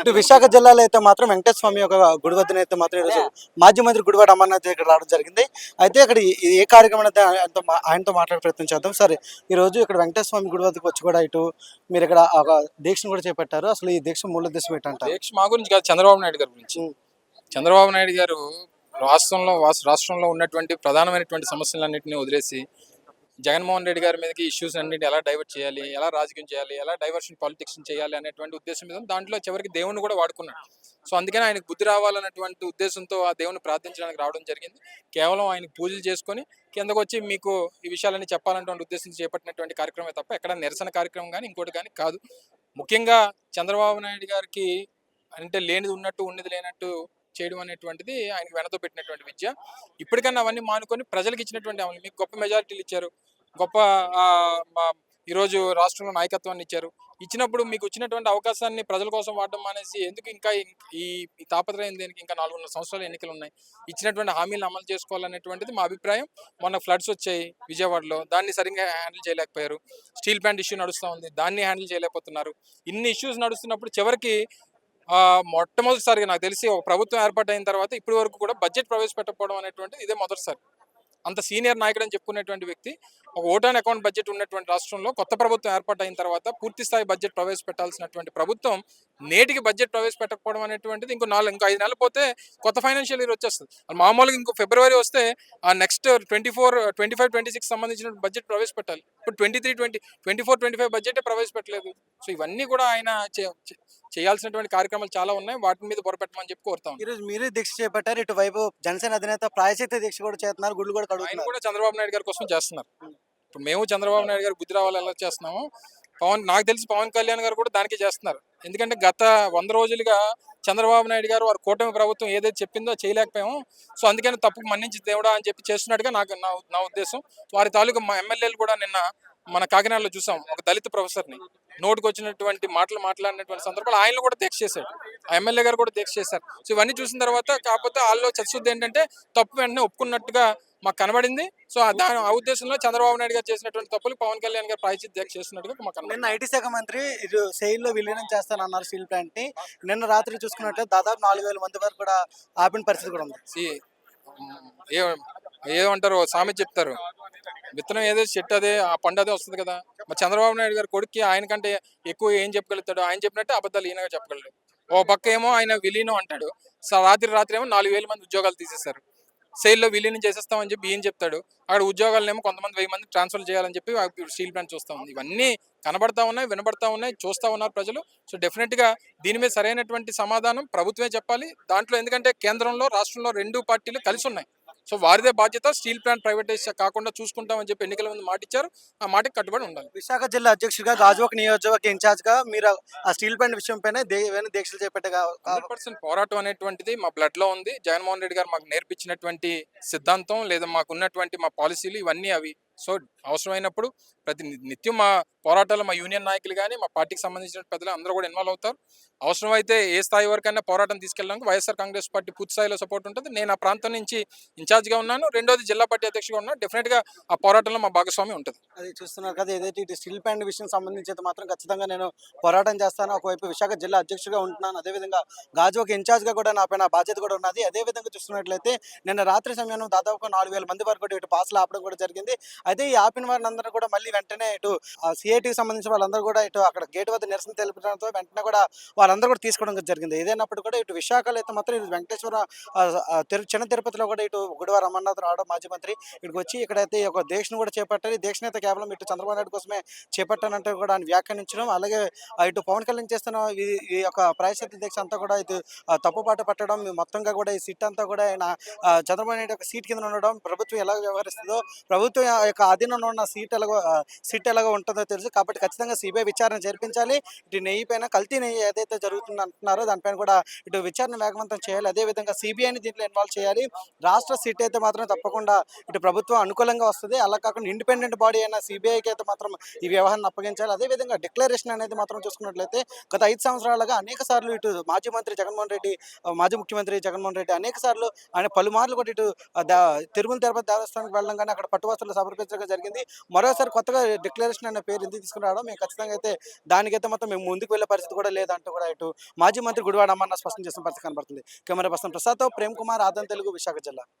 ఇటు విశాఖ జిల్లాలో అయితే మాత్రం వెంకటేశ్వర స్వామి యొక్క గుడి వద్దన అయితే మాత్రం ఈరోజు మాజీ మంత్రి గుడివాడ అమర్నాథ్ ఇక్కడ రావడం జరిగింది. అయితే ఇక్కడ ఏ కార్యక్రమం అయితే ఆయనతో ఆయనతో మాట్లాడే ప్రయత్నం చేద్దాం. సరే ఈ రోజు ఇక్కడ వెంకటేశ్వర స్వామి గుడి వద్దకు వచ్చి కూడా ఇటు మీరు ఇక్కడ ఒక దీక్షను కూడా చేపట్టారు. అసలు ఈ దీక్ష మూల ఉద్దేశం ఏంటంటారు? దీక్ష మా గురించి కాదు చంద్రబాబు నాయుడు గారి గురించి. ఉం. చంద్రబాబు నాయుడు గారు రాష్ట్రంలో రాష్ట్రంలో ఉన్నటువంటి ప్రధానమైనటువంటి సమస్యలన్నింటినీ వదిలేసి జగన్మోహన్ రెడ్డి గారి మీదకి ఇష్యూస్ అన్నింటి ఎలా డైవర్ట్ చేయాలి ఎలా రాజకీయం చేయాలి ఎలా డైవర్షన్ పాలిటిక్స్ చేయాలి అనేటువంటి ఉద్దేశం మీద దాంట్లో చివరికి దేవుని కూడా వాడుకున్నాడు. సో అందుకని ఆయనకు బుద్ధి రావాలన్నటువంటి ఉద్దేశంతో ఆ దేవుని ప్రార్థించడానికి రావడం జరిగింది. కేవలం ఆయనకు పూజలు చేసుకొని కిందకు వచ్చి మీకు ఈ విషయాలన్నీ చెప్పాలన్నటువంటి ఉద్దేశం చేపట్టినటువంటి కార్యక్రమే తప్ప ఎక్కడ నిరసన కార్యక్రమం కానీ ఇంకోటి కానీ కాదు. ముఖ్యంగా చంద్రబాబు నాయుడు గారికి అంటే లేనిది ఉన్నట్టు ఉన్నది లేనట్టు చేయడం అనేటువంటిది ఆయన వెనతో పెట్టినటువంటి విద్య. ఇప్పటికన్నా అవన్నీ మానుకొని ప్రజలకు ఇచ్చినటువంటి అమలు. మీకు గొప్ప మెజారిటీలు ఇచ్చారు. గొప్ప మా- ఈరోజు రాష్ట్రంలో నాయకత్వాన్ని ఇచ్చారు. ఇచ్చినప్పుడు మీకు వచ్చినటువంటి అవకాశాన్ని ప్రజల కోసం వాడడం అనేసి ఎందుకు ఇంకా ఈ తాపత్రయం దేనికి ఇంకా నాలుగున్నర సంవత్సరాలు ఎన్నికలు ఉన్నాయి. ఇచ్చినటువంటి హామీలను అమలు చేసుకోవాలనేటువంటిది మా అభిప్రాయం. మొన్న ఫ్లడ్స్ వచ్చాయి విజయవాడలో. దాన్ని సరిగ్గా హ్యాండిల్ చేయలేకపోయారు. స్టీల్ ప్లాంట్ ఇష్యూ నడుస్తూ ఉంది. దాన్ని హ్యాండిల్ చేయలేకపోతున్నారు. ఇన్ని ఇష్యూస్ నడుస్తున్నప్పుడు చివరికి మొట్టమొదటిసారిగా నాకు తెలిసి ఒక ప్రభుత్వం ఏర్పాటైన తర్వాత ఇప్పటి వరకు కూడా బడ్జెట్ ప్రవేశపెట్టకపోవడం అనేటువంటిది ఇదే మొదటిసారి. అంత సీనియర్ నాయకుడు అని చెప్పుకునేటువంటి వ్యక్తి ఒక ఓటాన్ అకౌంట్ బడ్జెట్ ఉన్నటువంటి రాష్ట్రంలో కొత్త ప్రభుత్వం ఏర్పాటైన తర్వాత పూర్తి స్థాయి బడ్జెట్ ప్రవేశపెట్టాల్సినటువంటి ప్రభుత్వం నేటికి బడ్జెట్ ప్రవేశపెట్టకపోవడం అనేటువంటిది ఇంకో నాలుగు ఇంకో ఐదు నెలలు పోతే కొత్త ఫైనాన్షియల్ ఇయర్ వచ్చేస్తుంది. మామూలుగా ఇంకో ఫిబ్రవరి వస్తే ఆ next twenty four twenty five twenty six సంబంధించిన బడ్జెట్ ప్రవేశపెట్టాలి. ఇప్పుడు twenty three twenty twenty four twenty five బడ్జెటే ప్రవేశపెట్టలేదు. సో ఇవన్నీ కూడా ఆయన చేయాల్సినటువంటి కార్యక్రమాలు చాలా ఉన్నాయి. వాటి మీద పొరపెట్టమని చెప్పి కోరుతాం ఈ రోజు మీరే దీక్ష చేపట్టారు. ఇటు వైపు జనసేన అధినేత ప్రాయశ్చిత దీక్ష కూడా చేస్తున్నారు. గుళ్ళు కూడా ఆయన కడుగుతున్నారు. కూడా చంద్రబాబు నాయుడు గారి కోసం చేస్తున్నారు. ఇప్పుడు మేము చంద్రబాబు నాయుడు గారు బుద్ధి రావాలి ఎలా చేస్తున్నాము పవన్ నాకు తెలిసి పవన్ కళ్యాణ్ గారు కూడా దానికే చేస్తున్నారు. ఎందుకంటే గత వంద రోజులుగా చంద్రబాబు నాయుడు గారు వారి కూటమి ప్రభుత్వం ఏదైతే చెప్పిందో చేయలేకపోయాము. సో అందుకని తప్పుకు మన్నించి దేవుడా అని చెప్పి చేస్తున్నట్టుగా నాకు నా నా ఉద్దేశం. వారి తాలూకు మా ఎమ్మెల్యేలు కూడా నిన్న మన కాకినాడలో చూసాం ఒక దళిత ప్రొఫెసర్ని. నోటుకు వచ్చినటువంటి మాటలు మాట్లాడినటువంటి సందర్భాలు ఆయన కూడా దీక్ష చేశాడు ఎమ్మెల్యే గారు కూడా దీక్ష చేశారు. సో ఇవన్నీ చూసిన తర్వాత కాకపోతే వాళ్ళలో చచ్చుద్ది ఏంటంటే తప్పు వెంటనే ఒప్పుకున్నట్టుగా మాకు కనబడింది. సో ఆ దాని ఆ ఉద్దేశంలో చంద్రబాబు నాయుడు గారు చేసినటువంటి తప్పులు పవన్ కళ్యాణ్ గారు ప్రాయచిత్ దీక్ష చేస్తున్నట్టుగా మాకు కనబడింది. నిన్న ఐటీ శాఖ మంత్రి సెయిల్లో విలీనం చేస్తానన్నారు స్టీల్ ప్లాంట్ని నిన్న రాత్రి చూసుకున్నట్టే దాదాపు నాలుగు వేల మంది వరకు కూడా ఆపిన పరిస్థితి కూడా ఉంది. ఏమంటారు సామెత చెప్తారు. విత్తనం ఏదో చెట్టు అదే ఆ పండు అదే వస్తుంది కదా. మరి చంద్రబాబు నాయుడు గారు కొడుక్కి ఆయన కంటే ఎక్కువ ఏం చెప్పగలుగుతాడు? ఆయన చెప్పినట్టే అబద్ధాలు ఈయనగా చెప్పగలడు. ఓ పక్క ఏమో ఆయన విలీనం అంటాడు. రాత్రి రాత్రి ఏమో నాలుగు వేల మంది ఉద్యోగాలు తీసేశారు. సేల్లో విలీనం చేసేస్తామని చెప్పి ఈయన చెప్తాడు. అక్కడ ఉద్యోగాలనేమో కొంతమంది వెయ్యి మంది ట్రాన్స్ఫర్ చేయాలని చెప్పి స్టీల్ ప్లాంట్ చూస్తా ఉంది. ఇవన్నీ కనబడతా ఉన్నాయి వినబడతా ఉన్నాయి చూస్తా ఉన్నారు ప్రజలు. సో డెఫినెట్గా దీని మీద సరైనటువంటి సమాధానం ప్రభుత్వమే చెప్పాలి. దాంట్లో ఎందుకంటే కేంద్రంలో రాష్ట్రంలో రెండు పార్టీలు కలిసి ఉన్నాయి. సో వారిదే బాధ్యత. స్టీల్ ప్లాంట్ ప్రైవేటైజ్ కాకుండా చూసుకుంటామని చెప్పి ఎన్నికల ముందు మాట ఇచ్చారు ఆ మాటకి కట్టుబడి ఉండాలి. విశాఖ జిల్లా అధ్యక్షుడిగా గాజువాక నియోజకవర్గ ఇన్ఛార్జ్గా మీరు ఆ స్టీల్ ప్లాంట్ విషయం పైన ఏమైనా దీక్షలు చేపట్టే హండ్రెడ్ పర్సెంట్ పోరాటం అనేటువంటిది మా బ్లడ్లో ఉంది. జగన్మోహన్ రెడ్డి గారు మాకు నేర్పించినటువంటి సిద్ధాంతం లేదా మాకు ఉన్నటువంటి మా పాలసీలు ఇవన్నీ అవి. సో అవసరమైనప్పుడు ప్రతి నిత్యం మా పోరాటాలు మా యూనియన్ నాయకులు కానీ మా పార్టీకి సంబంధించిన పెద్దలు అందరూ కూడా ఇన్వాల్వ్ అవుతారు. అవసరమైతే ఏ స్థాయి వరకైనా పోరాటం తీసుకెళ్ళడానికి వైఎస్ఆర్ కాంగ్రెస్ పార్టీ పూర్తి స్థాయిలో సపోర్ట్ ఉంటుంది. నేను ఆ ప్రాంతం నుంచి ఇన్ఛార్జ్గా ఉన్నాను. రెండోది జిల్లా పార్టీ అధ్యక్షుడిగా ఉన్నాను. డెఫినెట్గా ఆ పోరాటంలో మా భాగస్వామి ఉంటుంది. అది చూస్తున్నారు కదా ఏదైతే ఇటు స్టీల్ ప్లాంట్ విషయం సంబంధించి మాత్రం ఖచ్చితంగా నేను పోరాటం చేస్తాను. ఒకవైపు విశాఖ జిల్లా అధ్యక్షుడిగా ఉంటున్నాను. అదేవిధంగా గాజువాక ఇన్ఛార్జ్గా కూడా నా పైన బాధ్యత కూడా ఉన్నది. అదే విధంగా చూస్తున్నట్లయితే నిన్న రాత్రి సమయంలో దాదాపు నాలుగు వేల మంది వరకు ఇటు పాసులు ఆపడం కూడా జరిగింది. అయితే ఈ ఆపిన వారిని అందరూ కూడా మళ్ళీ వెంటనే ఇటు సిఐటికి సంబంధించిన వాళ్ళందరూ కూడా ఇటు అక్కడ గేట్ వద్ద నిరసన తెలిపడంతో వెంటనే కూడా వాళ్ళందరూ కూడా తీసుకోవడం జరిగింది. ఏదైనప్పుడు కూడా ఇటు విశాఖలో అయితే మాత్రం ఇటు వెంకటేశ్వర తిరు చిన్న తిరుపతిలో కూడా ఇటు గుడివార అమర్నాథ్ రావడం మాజీ మంత్రి ఇక్కడికి వచ్చి ఇక్కడైతే ఒక దీక్షను కూడా చేపట్టారు. ఈ దీక్షను అయితే కేవలం ఇటు చంద్రబాబు నాయుడు కోసమే చేపట్టానంటే కూడా ఆయన వ్యాఖ్యానించడం అలాగే ఇటు పవన్ కళ్యాణ్ చేస్తున్న ఈ యొక్క ప్రాయశ్చిత్త దీక్ష అంతా కూడా ఇటు తప్పుబాటు పట్టడం మొత్తంగా కూడా ఈ సీట్ అంతా కూడా ఆయన చంద్రబాబు నాయుడు యొక్క సీట్ కింద ఉండడం ప్రభుత్వం ఎలా వ్యవహరిస్తుందో ప్రభుత్వం యొక్క అధీనంలో ఉన్న సీట్ ఎలాగో సీట్ ఎలాగో ఉంటుందో తెలుసు. కాబట్టి ఖచ్చితంగా సిబిఐ విచారణ జరిపించాలి. ఇటు నెయ్యి పైన కల్తీ నెయ్యి ఏదైతే జరుగుతుంది అంటున్నారో దానిపైన కూడా ఇటు విచారణ వేగవంతం చేయాలి. అదేవిధంగా సిబిఐని దీంట్లో ఇన్వాల్వ్ చేయాలి. రాష్ట్ర సీట్ అయితే మాత్రం తప్పకుండా ఇటు ప్రభుత్వం అనుకూలంగా వస్తుంది. అలా కాకుండా ఇండిపెండెంట్ బాడీ అయిన సిబిఐకి అయితే మాత్రం ఈ వ్యవహారాన్ని అప్పగించాలి. అదేవిధంగా డిక్లరేషన్ అనేది మాత్రం చూసుకున్నట్లయితే గత ఐదు సంవత్సరాలుగా అనేక సార్లు ఇటు మాజీ మంత్రి జగన్మోహన్ రెడ్డి మాజీ ముఖ్యమంత్రి జగన్మోహన్ రెడ్డి అనేక సార్లు ఆయన పలుమార్లు కూడా ఇటు తిరుమల తిరుపతి దేవస్థానానికి వెళ్ళడం కానీ అక్కడ పట్టువస్తులు సమర్పించడం జరిగింది. మరోసారి కొత్తగా డిక్లరేషన్ అనే పేరు ఎందుకు తీసుకురావడం మేము ఖచ్చితంగా అయితే దానికైతే మొత్తం మేము ముందుకు వెళ్ళే పరిస్థితి కూడా లేదంటూ కూడా ఇటు మాజీ మంత్రి గుడివాడ అమ్మన్న స్పష్టం చేసిన పరిస్థితి కనబడుతుంది. కెమెరా పర్సన్ ప్రసాద్తో ప్రేమ్ కుమార్ ఆదం తెలుగు విశాఖ జిల్లా.